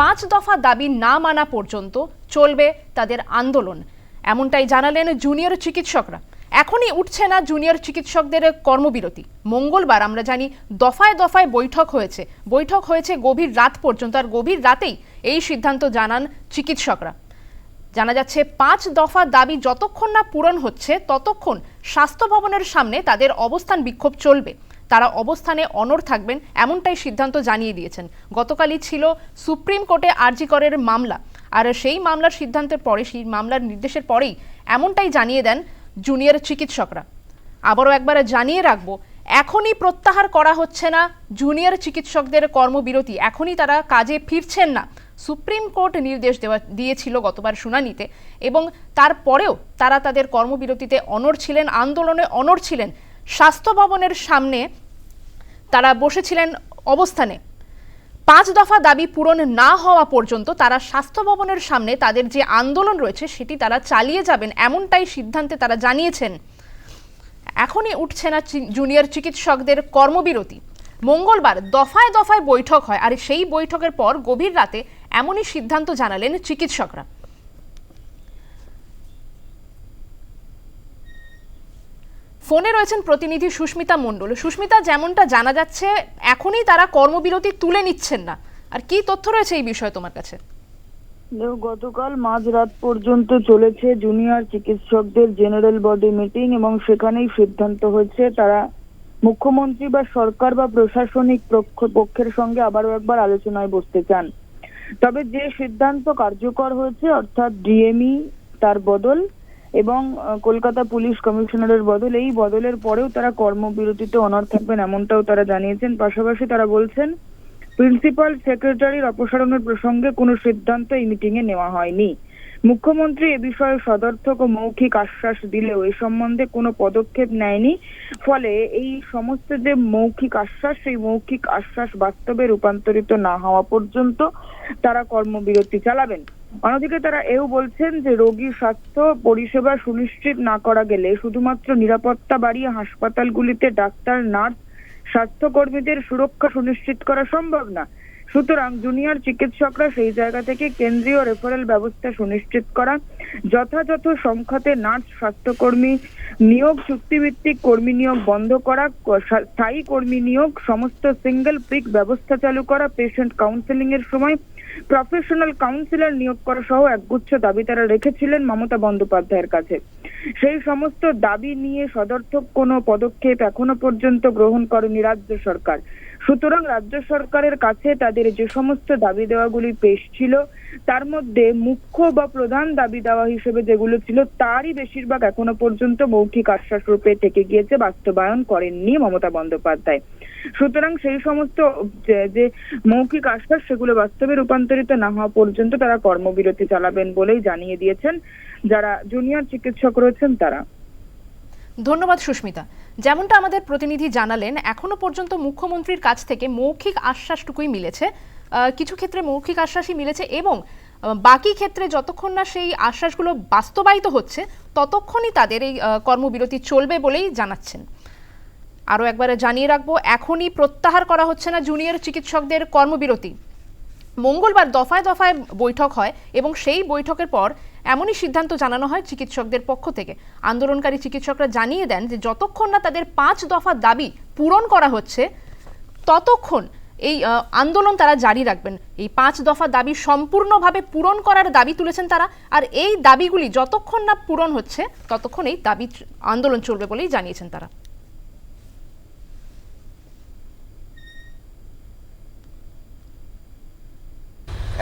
পাঁচ দফা দাবি না মানা পর্যন্ত চলবে তাদের আন্দোলন। এমনটাই জানালেন জুনিয়র চিকিৎসকরা। এখনই উঠছে না জুনিয়র চিকিৎসকদের কর্মবিরতি। মঙ্গলবার আমরা জানি দফায় দফায় বৈঠক হয়েছে। বৈঠক হয়েছে গভীর রাত পর্যন্ত আর গভীর রাতেই এই সিদ্ধান্ত জানান চিকিৎসকরা। জানা যাচ্ছে পাঁচ দফা দাবি যতক্ষণ না পূরণ হচ্ছে, ততক্ষণ স্বাস্থ্য ভবনের সামনে তাদের অবস্থান বিক্ষোভ চলবে। তারা অবস্থানে অনড় থাকবেন এমনটাই সিদ্ধান্ত জানিয়ে দিয়েছেন। গতকালই ছিল সুপ্রিম কোর্টে আরজি করের মামলা। আর সেই মামলার সিদ্ধান্তের পরে, সেই মামলার নির্দেশের পরেই এমনটাই জানিয়ে দেন জুনিয়র চিকিৎসকরা। আবারও একবার জানিয়ে রাখব, এখনই প্রত্যাহার করা হচ্ছে না জুনিয়র চিকিৎসকদের কর্মবিরতি। এখনই তারা কাজে ফিরছেন না। সুপ্রিম কোর্ট নির্দেশ দেওয়া, দিয়েছিল গতবার শুনানিতে এবং তারপরেও তারা তাদের কর্মবিরতিতে অনড় ছিলেন, আন্দোলনে অনড় ছিলেন। স্বাস্থ্য ভবনের সামনে তারা বসেছিলেন অবস্থানে। পাঁচ দফা দাবি পূরণ না হওয়া পর্যন্ত তারা স্বাস্থ্য ভবনের সামনে তাদের যে আন্দোলন রয়েছে সেটি তারা চালিয়ে যাবেন এমনটাই সিদ্ধান্তে তারা জানিয়েছেন। এখনই উঠছে না জুনিয়র চিকিৎসকদের কর্মবিরতি। মঙ্গলবার দফায় দফায় বৈঠক হয় আর সেই বৈঠকের পর গভীর রাতে এমনই সিদ্ধান্ত জানালেন চিকিৎসকরা। ফোনে রয়েছেন প্রতিনিধি সুস্মিতা মণ্ডল। সুস্মিতা, যেমনটা জানা যাচ্ছে, এখনই তারা কর্মবিরতি তুলে নিচ্ছেন না। আর কি তথ্য রয়েছে এই বিষয়ে তোমার কাছে? গতকাল মাঝরাত পর্যন্ত চলেছে জুনিয়র চিকিৎসকদের জেনারেল বডি মিটিং এবং সেখানেই সিদ্ধান্ত হয়েছে তারা মুখ্যমন্ত্রী বা সরকার বা প্রশাসনিক পক্ষ- পক্ষের সঙ্গে আবারও একবার আলোচনায় বসতে চান। তবে যে সিদ্ধান্ত কার্যকর হয়েছে, অর্থাৎ ডিএমই তার বদল এবং কলকাতা পুলিশ কমিশনারের বদল, এই বদলের পরেও তারা কর্মবিরতিতে অনড় থাকবেন এমনটাও তারা জানিয়েছেন। পাশাপাশি তারা বলছেন প্রিন্সিপাল সেক্রেটারির অপসারণের প্রসঙ্গে কোনো সিদ্ধান্ত এই মিটিং এ নেওয়া হয়নি। মুখ্যমন্ত্রী এ বিষয়ে সদর্থক ও মৌখিক আশ্বাস দিলেও এ সম্বন্ধে কোনো পদক্ষেপ নেয়নি। ফলে এই সমস্ত যে মৌখিক আশ্বাস, সেই মৌখিক আশ্বাস বাস্তবে রূপান্তরিত না হওয়া পর্যন্ত তারা কর্মবিরতি চালাবেন। অন্যদিকে তারা এও বলছেন যে রোগীর স্বাস্থ্য পরিষেবা সুনিশ্চিত না করা গেলে শুধুমাত্র নিরাপত্তা বাড়িয়ে হাসপাতালগুলিতে ডাক্তার, নার্স, স্বাস্থ্যকর্মীদের সুরক্ষা সুনিশ্চিত করা সম্ভব না। সুতরাং জুনিয়র চিকিৎসকরা সেই জায়গা থেকে কেন্দ্রীয় রেফারেল ব্যবস্থা সুনিশ্চিত করা, যথাযথ সংখ্যাতে নার্স, স্বাস্থ্যকর্মী নিয়োগ, চুক্তিভিত্তিক কর্মী নিয়োগ বন্ধ করা স্থায়ী কর্মী নিয়োগ, সমস্ত সিঙ্গেল প্রিক ব্যবস্থা চালু করা পেশেন্ট কাউন্সেলিং এর সময় প্রফেশনাল কাউন্সিলর নিয়োগ করা সহ একগুচ্ছ দাবি তারা রেখেছিলেন মমতা বন্দ্যোপাধ্যায়ের কাছে। সেই সমস্ত দাবি নিয়ে সদর্থক কোনো পদক্ষেপ এখনও পর্যন্ত গ্রহণ করেনি রাজ্য সরকার। সুতরাং রাজ্য সরকারের কাছে তাদের যে সমস্ত দাবি দেওয়াগুলি পেশ ছিল, তার মধ্যে মুখ্য বা প্রধান দাবি দেওয়া হিসেবে যেগুলো ছিল, তারই বেশিরভাগ এখনও পর্যন্ত মৌখিক আশ্বাস রূপে থেকে গিয়েছে, বাস্তবায়ন করেননি মমতা বন্দ্যোপাধ্যায়। সুতরাং সেই সমস্ত যে- মৌখিক আশ্বাস সেগুলো বাস্তবে রূপান্তরিত না হওয়া পর্যন্ত তারা কর্মবিরতি চালাবেন বলেই জানিয়ে দিয়েছেন যারা জুনিয়র চিকিৎসক রয়েছেন তারা। ধন্যবাদ সুস্মিতা। যেমনটা আমাদের প্রতিনিধি জানালেন, এখনও পর্যন্ত মুখ্যমন্ত্রীর কাছ থেকে মৌখিক আশ্বাসটুকুই মিলেছে। কিছু ক্ষেত্রে মৌখিক আশ্বাসই মিলেছে এবং বাকি ক্ষেত্রে যতক্ষণ না সেই আশ্বাসগুলো বাস্তবায়িত হচ্ছে, ততক্ষণই তাদের এই কর্মবিরতি চলবে বলেই জানাচ্ছেন। আরও একবার জানিয়ে রাখব, এখনই প্রত্যাহার করা হচ্ছে না জুনিয়র চিকিৎসকদের কর্মবিরতি। মঙ্গলবার দফায় দফায় বৈঠক হয় এবং সেই বৈঠকের পর এমনই সিদ্ধান্ত জানানো হয় চিকিৎসকদের পক্ষ থেকে। আন্দোলনকারী চিকিৎসকরা জানিয়ে দেন যে, যতক্ষণ না তাদের পাঁচ দফা দাবি পূরণ করা হচ্ছে, ততক্ষণ এই আন্দোলন তারা জারি রাখবেন। এই পাঁচ দফা দাবি সম্পূর্ণভাবে পূরণ করার দাবি তুলেছেন তারা, আর এই দাবিগুলি যতক্ষণ না পূরণ হচ্ছে, ততক্ষণ এই দাবি আন্দোলন চলবে বলেই জানিয়েছেন তারা।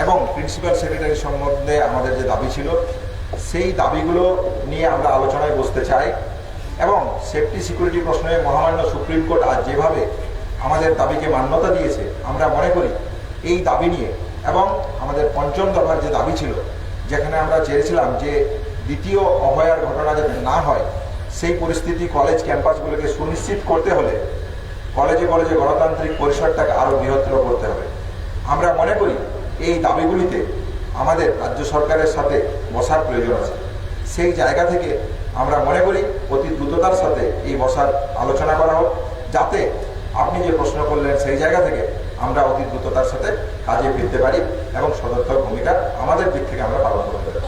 এবং প্রিন্সিপাল সেক্রেটারি সম্বন্ধে আমাদের যে দাবি ছিল, সেই দাবিগুলো নিয়ে আমরা আলোচনায় বসতে চাই এবং সেফটি সিকিউরিটি প্রশ্নে মহামান্য সুপ্রিম কোর্ট আজ যেভাবে আমাদের দাবিকে মান্যতা দিয়েছে, আমরা মনে করি এই দাবি নিয়ে এবং আমাদের পঞ্চম দফার যে দাবি ছিল, যেখানে আমরা চেয়েছিলাম যে দ্বিতীয় অভয়ার ঘটনা যাতে না হয়, সেই পরিস্থিতি কলেজ ক্যাম্পাসগুলোকে সুনিশ্চিত করতে হলে কলেজে কলেজে গণতান্ত্রিক পরিসরটাকে আরও বৃহত্তর করতে হবে। আমরা মনে করি এই দাবিগুলিতে আমাদের রাজ্য সরকারের সাথে বসার প্রয়োজন আছে। সেই জায়গা থেকে আমরা মনে করি অতি দ্রুততার সাথে এই বসার আলোচনা করা হোক, যাতে আপনি যে প্রশ্ন করলেন সেই জায়গা থেকে আমরা অতি দ্রুততার সাথে কাজে ফিরতে পারি এবং সদর্থক ভূমিকা আমাদের দিক থেকে আমরা পালন করতে পারি।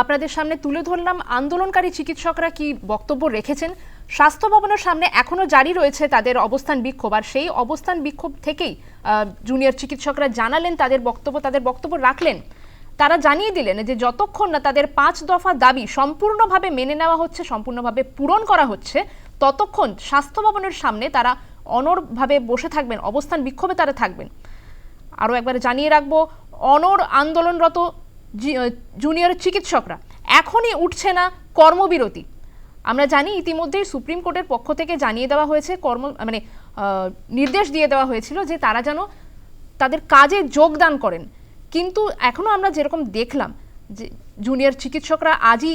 আপনাদের সামনে তুলে ধরলাম, আন্দোলনকারী চিকিৎসকরা কি বক্তব্য রেখেছেন? স্বাস্থ্য ভবনের সামনে এখনও জারি রয়েছে তাদের অবস্থান বিক্ষোভ। আর সেই অবস্থান বিক্ষোভ থেকেই জুনিয়র চিকিৎসকরা জানালেন, তাদের বক্তব্য তাদের বক্তব্য রাখলেন। তারা জানিয়ে দিলেন যে যতক্ষণ না তাদের পাঁচ দফা দাবি সম্পূর্ণভাবে মেনে নেওয়া হচ্ছে, সম্পূর্ণভাবে পূরণ করা হচ্ছে, ততক্ষণ স্বাস্থ্য ভবনের সামনে তারা অনড়ভাবে বসে থাকবেন, অবস্থান বিক্ষোভে তারা থাকবেন। আরও একবার জানিয়ে রাখব অনর আন্দোলনরত জুনিয়র চিকিৎসকরা, এখনই উঠছে না কর্মবিরতি। আমরা জানি ইতিমধ্যেই সুপ্রিম কোর্টের পক্ষ থেকে জানিয়ে দেওয়া হয়েছে, কর্ম মানে নির্দেশ দিয়ে দেওয়া হয়েছিল যে তারা যেন তাদের কাজে যোগদান করেন। কিন্তু এখনও আমরা যেরকম দেখলাম যে জুনিয়র চিকিৎসকরা আজই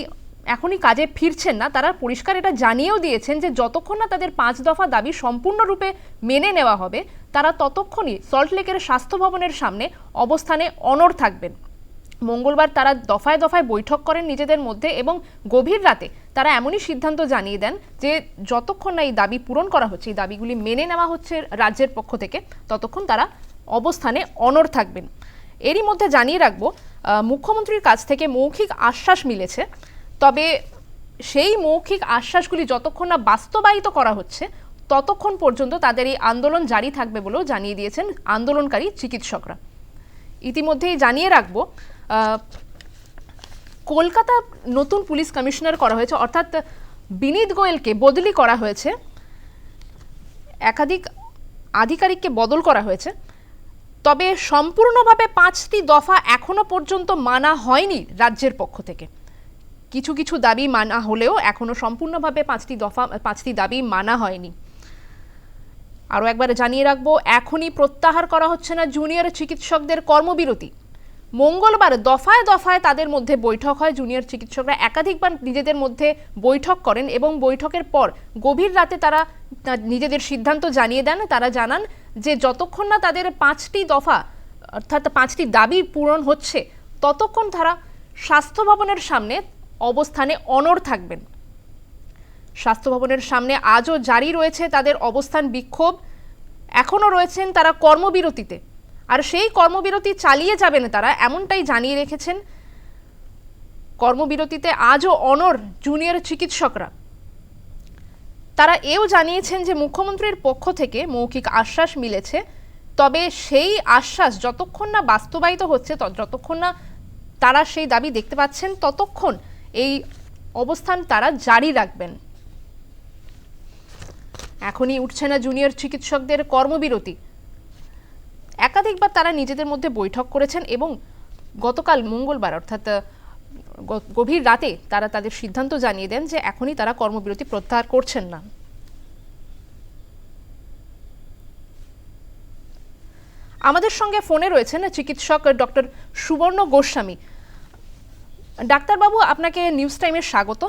এখনই কাজে ফিরছেন না, তারা পরিষ্কার এটা জানিয়েও দিয়েছেন যে যতক্ষণ না তাদের পাঁচ দফা দাবি সম্পূর্ণরূপে মেনে নেওয়া হবে, তারা ততক্ষণই সল্টলেকের স্বাস্থ্য ভবনের সামনে অবস্থানে অনড় থাকবেন। মঙ্গলবার তারা দফায় দফায় বৈঠক করেন নিজেদের মধ্যে এবং গভীর রাতে তারা এমনই সিদ্ধান্ত জানিয়ে দেন যে যতক্ষণ না এই দাবি পূরণ করা হচ্ছে, এই দাবিগুলি মেনে নেওয়া হচ্ছে রাজ্যের পক্ষ থেকে, ততক্ষণ তারা অবস্থানে অনড় থাকবেন। এরই মধ্যে জানিয়ে রাখব মুখ্যমন্ত্রীর কাছ থেকে মৌখিক আশ্বাস মিলেছে। তবে সেই মৌখিক আশ্বাসগুলি যতক্ষণ না বাস্তবায়িত করা হচ্ছে, ততক্ষণ পর্যন্ত তাদের এই আন্দোলন জারি থাকবে বলেও জানিয়ে দিয়েছেন আন্দোলনকারী চিকিৎসকরা। ইতিমধ্যেই জানিয়ে রাখব কলকাতা নতুন পুলিশ কমিশনার করা হয়েছে, অর্থাৎ বিনীত গোয়েলকে বদলি করা হয়েছে, একাধিক আধিকারিককে বদল করা হয়েছে। তবে সম্পূর্ণভাবে পাঁচটি দফা এখনও পর্যন্ত মানা হয়নি রাজ্যের পক্ষ থেকে। কিছু কিছু দাবি মানা হলেও এখনও সম্পূর্ণভাবে পাঁচটি দফা, পাঁচটি দাবি মানা হয়নি। আরও একবার জানিয়ে রাখব, এখনই প্রত্যাহার করা হচ্ছে না জুনিয়র চিকিৎসকদের কর্মবিরতি। মঙ্গলবার দফায় দফায় তাদের মধ্যে বৈঠক হয়। জুনিয়র চিকিৎসকরা একাধিকবার নিজেদের মধ্যে বৈঠক করেন এবং বৈঠকের পর গভীর রাতে তারা নিজেদের সিদ্ধান্ত জানিয়ে দেন। তারা জানান যে, যতক্ষণ না তাদের পাঁচটি দফা, অর্থাৎ পাঁচটি দাবি পূরণ হচ্ছে, ততক্ষণ তারা স্বাস্থ্য ভবনের সামনে অবস্থানে অনড় থাকবেন। স্বাস্থ্য ভবনের সামনে আজও জারি রয়েছে তাদের অবস্থান বিক্ষোভ। এখনও রয়েছেন তারা কর্মবিরতিতে। আর সেই কর্মবিরতি চালিয়ে যাবেন তারা, এমনটাই জানিয়ে রেখেছেন কর্মবিরতিতে আজও অনর জুনিয়র চিকিৎসকরা। তারা এও জানিয়েছেন যে মুখ্যমন্ত্রীর পক্ষ থেকে মৌখিক আশ্বাস মিলেছে, তবে সেই আশ্বাস যতক্ষণ না বাস্তবায়িত হচ্ছে যতক্ষণ না তারা সেই দাবি দেখতে পাচ্ছেন, ততক্ষণ এই অবস্থান তারা জারি রাখবেন। এখনই উঠছে না জুনিয়র চিকিৎসকদের কর্মবিরতি। একাধিকবার তারা নিজেদের মধ্যে বৈঠক করেছেন এবং গতকাল মঙ্গলবার, অর্থাৎ গভীর রাতে তারা তাদের সিদ্ধান্ত জানিয়ে দেন যে এখনই তারা কর্মবিরতি প্রত্যাহার করছেন না। আমাদের সঙ্গে ফোনে রয়েছেন চিকিৎসক ডক্টর সুবর্ণ গোস্বামী। ডাক্তারবাবু, আপনাকে নিউজ টাইমে স্বাগত।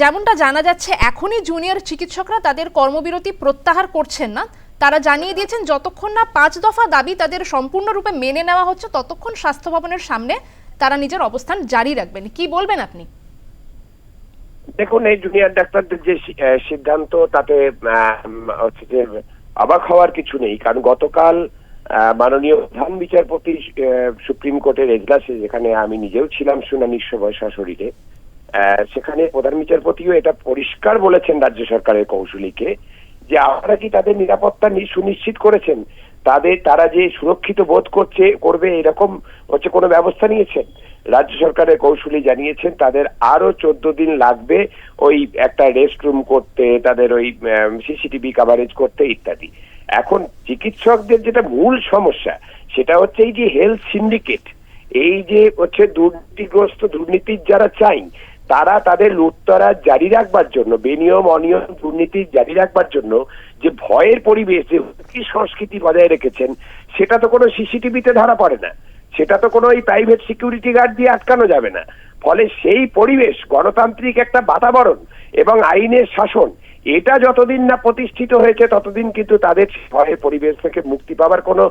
যেমনটা জানা যাচ্ছে, এখনই জুনিয়র চিকিৎসকরা তাদের কর্মবিরতি প্রত্যাহার করছেন না। তারা জানিয়ে দিয়েছেন, যতক্ষণ না পাঁচ দফা দাবি তাদের সম্পূর্ণরূপে মেনে নেওয়া হচ্ছে, ততক্ষণ স্বাস্থ্য ভবনের সামনে তারা নিজের অবস্থান জারি রাখবেন। কি বলবেন আপনি? দেখুন, এই জুনিয়র ডাক্তারদের যে সিদ্ধান্ত, তাতে হচ্ছে যে অবাক হওয়ার কিছু নেই। কারণ গতকাল মাননীয় প্রধান বিচারপতি সুপ্রিম কোর্টের এজলাসে যেখানে আমি নিজেও ছিলাম শুনানির সময় সশরীরে সেখানে প্রধান বিচারপতিও এটা পরিষ্কার বলেছেন রাজ্য সরকারের কৌশলীকে যে আপনারা কি তাদের নিরাপত্তা সুনিশ্চিত করেছেন? তাদের, তারা যে সুরক্ষিত বোধ করছে, করবে, এরকম হচ্ছে কোনো ব্যবস্থা নিয়েছেন? রাজ্য সরকারের কৌশলী জানিয়েছেন, তাদের আরও চোদ্দ দিন লাগবে ওই একটা রেস্ট রুম করতে, তাদের ওই সিসিটিভি কাভারেজ করতে ইত্যাদি। এখন চিকিৎসকদের যেটা মূল সমস্যা, সেটা হচ্ছে এই যে হেলথ সিন্ডিকেট, এই যে হচ্ছে দুর্নীতিগ্রস্ত দুর্নীতির যারা চাই তারা তাদের লুটতরা জারি রাখবার জন্য, বেনিয়ম, অনিয়ম, দুর্নীতি জারি রাখবার জন্য যে ভয়ের পরিবেশ, যে হুমকি সংস্কৃতি বজায় রেখেছেন, সেটা তো কোনো সিসিটিভিতে ধরা পড়ে না। সেটা তো কোনো ওই প্রাইভেট সিকিউরিটি গার্ড দিয়ে আটকানো যাবে না। ফলে সেই পরিবেশ, গণতান্ত্রিক একটা বাতাবরণ এবং আইনের শাসন, এটা যতদিন না প্রতিষ্ঠিত হয়েছে, ততদিন কিন্তু তাদের ভয়ের পরিবেশ থেকে মুক্তি পাওয়ার কোনো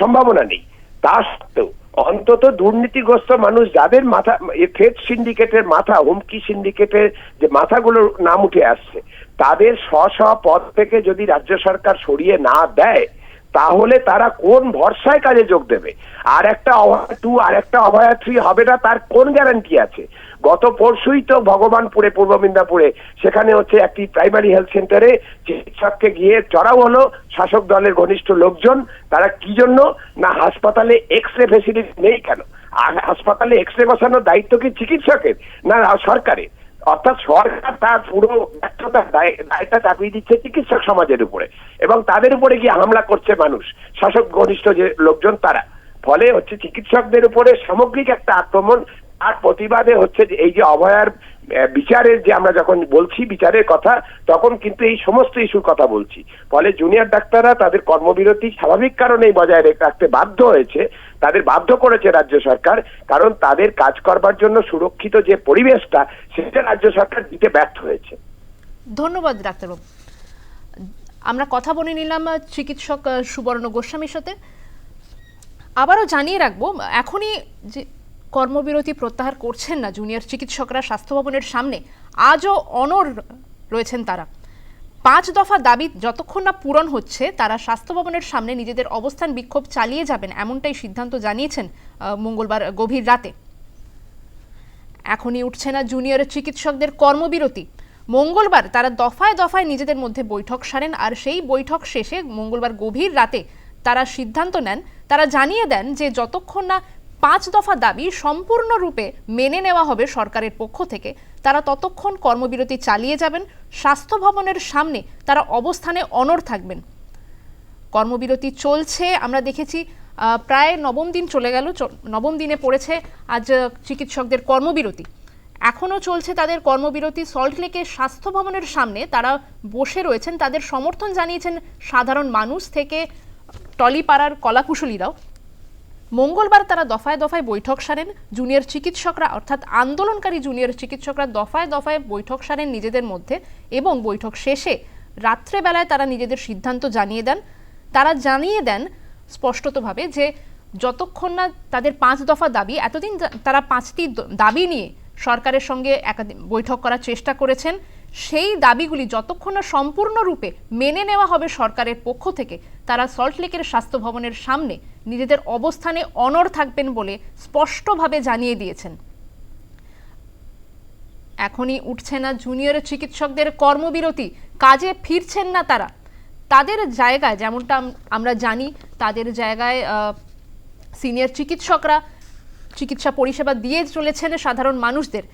সম্ভাবনা নেই। তা সত্ত্বেও অন্তত দুর্নীতিগ্রস্ত মানুষ যাদের মাথা ফেড সিন্ডিকেটের মাথা, হুমকি সিন্ডিকেটের যে মাথাগুলোর নাম উঠে আসছে, তাদের স্ব স্ব পদ থেকে যদি রাজ্য সরকার সরিয়ে না দেয় তাহলে তারা কোন ভরসায় কাজে যোগ দেবে? আর একটা অভয়া টু আর একটা অভয়া থ্রি হবে না তার কোন গ্যারান্টি আছে? গত পরশুই তো ভগবানপুরে, পূর্ব মিদনাপুরে, সেখানে হচ্ছে একটি প্রাইমারি হেলথ সেন্টারে চিকিৎসককে গিয়ে চড়াও হলো। শাসক দলের ঘনিষ্ঠ লোকজন, তারা কি জন্য? না হাসপাতালে এক্স রে ফেসিলিটি নেই কেন? আর হাসপাতালে এক্স রে বসানোর দায়িত্ব কি চিকিৎসকের? না সরকারের? অর্থাৎ সরকার তার পুরো ব্যর্থতার দায়- দায়টা চাপিয়ে দিচ্ছে চিকিৎসক সমাজের উপরে। এবং তাদের উপরে গিয়ে হামলা করছে মানুষ, শাসক ঘনিষ্ঠ যে লোকজন তারা। ফলে হচ্ছে চিকিৎসকদের উপরে সামগ্রিক একটা আক্রমণ আর প্রতিবাদে হচ্ছে যে এই যে অভয়ার বিচারের যে আমরা যখন বলছি বিচারের কথা, তখন কিন্তু এই সমস্ত ইস্যুর কথা বলছি। ফলে জুনিয়র ডাক্তাররা তাদের কর্মবিরতি স্বাভাবিক কারণেই বজায় রেখে রাখতে বাধ্য হয়েছে, তাদের বাধ্য করেছে রাজ্য সরকার, কারণ তাদের কাজ করবার জন্য সুরক্ষিত যে পরিবেশটা, সেটা রাজ্য সরকার দিতে ব্যর্থ হয়েছে। ধন্যবাদ, ডাক্তারবাবু। আমরা কথা বলে নিলাম চিকিৎসক সুবর্ণ গোস্বামীর সাথে। আবারও জানিয়ে রাখব, এখনই যে কর্মবিরতি প্রত্যাহার করছেন না জুনিয়র চিকিৎসকরা স্বাস্থ্য ভবনের সামনে। আজও অনর রয়েছেন তারা। পাঁচ দফা দাবি যতক্ষণ না পূরণ হচ্ছে, তারা স্বাস্থ্য ভবনের সামনে নিজেদের অবস্থান বিক্ষোভ চালিয়ে যাবেন, এমনটাই সিদ্ধান্ত জানিয়েছেন মঙ্গলবার গভীর রাতে। এখনই উঠছে না জুনিয়র চিকিৎসকদের কর্মবিরতি। মঙ্গলবার তারা দফায় দফায় নিজেদের মধ্যে বৈঠক সারেন আর সেই বৈঠক শেষে মঙ্গলবার গভীর রাতে তারা সিদ্ধান্ত নেন। তারা জানিয়ে দেন যে যতক্ষণ না পাঁচ দফা দাবি সম্পূর্ণরূপে মেনে নেওয়া হবে সরকারের পক্ষ থেকে। তারা ততক্ষণ কর্মবিরতি চালিয়ে যাবেন, স্বাস্থ্য ভবনের সামনে তারা অবস্থানে অনড় থাকবেন। কর্মবিরতি চলছে, আমরা দেখেছি প্রায় নবম দিন চলে গেল নবম দিনে পড়েছে আজ চিকিৎসকদের কর্মবিরতি। এখনও চলছে তাদের কর্মবিরতি সল্টলেকের স্বাস্থ্য ভবনের সামনে তারা বসে রয়েছেন, তাদের সমর্থন জানিয়েছেন সাধারণ মানুষ থেকে, টলিপাড়ার কলাকুশলীরাও। মঙ্গলবার তারা দফায় দফায় বৈঠক সারেন। জুনিয়র চিকিৎসকরা, অর্থাৎ আন্দোলনকারী জুনিয়র চিকিৎসকরা দফায় দফায় বৈঠক সারেন নিজেদের মধ্যে এবং বৈঠক শেষে রাত্রেবেলায় তারা নিজেদের সিদ্ধান্ত জানিয়ে দেন। তারা জানিয়ে দেন স্পষ্টতভাবে যে যতক্ষণ না তাদের পাঁচ দফা দাবি, এতদিন তারা পাঁচটি দাবি নিয়ে সরকারের সঙ্গে বৈঠক করার চেষ্টা করেছেন। সেই দাবিগুলি যতক্ষণ না সম্পূর্ণরূপে মেনে নেওয়া হবে সরকারের পক্ষ থেকে, তারা সল্টলেকের স্বাস্থ্য ভবনের সামনে নিজেদের অবস্থানে অনড় থাকবেন বলে স্পষ্টভাবে জানিয়ে দিয়েছেন। এখনই উঠছে না জুনিয়র চিকিৎসকদের কর্মবিরতি, কাজে ফিরছেন না তারা। তাদের জায়গায় যেমনটা আমরা জানি, তাদের জায়গায় সিনিয়র চিকিৎসকরা চিকিৎসা পরিষেবা দিয়ে চলেছেন সাধারণ মানুষদের।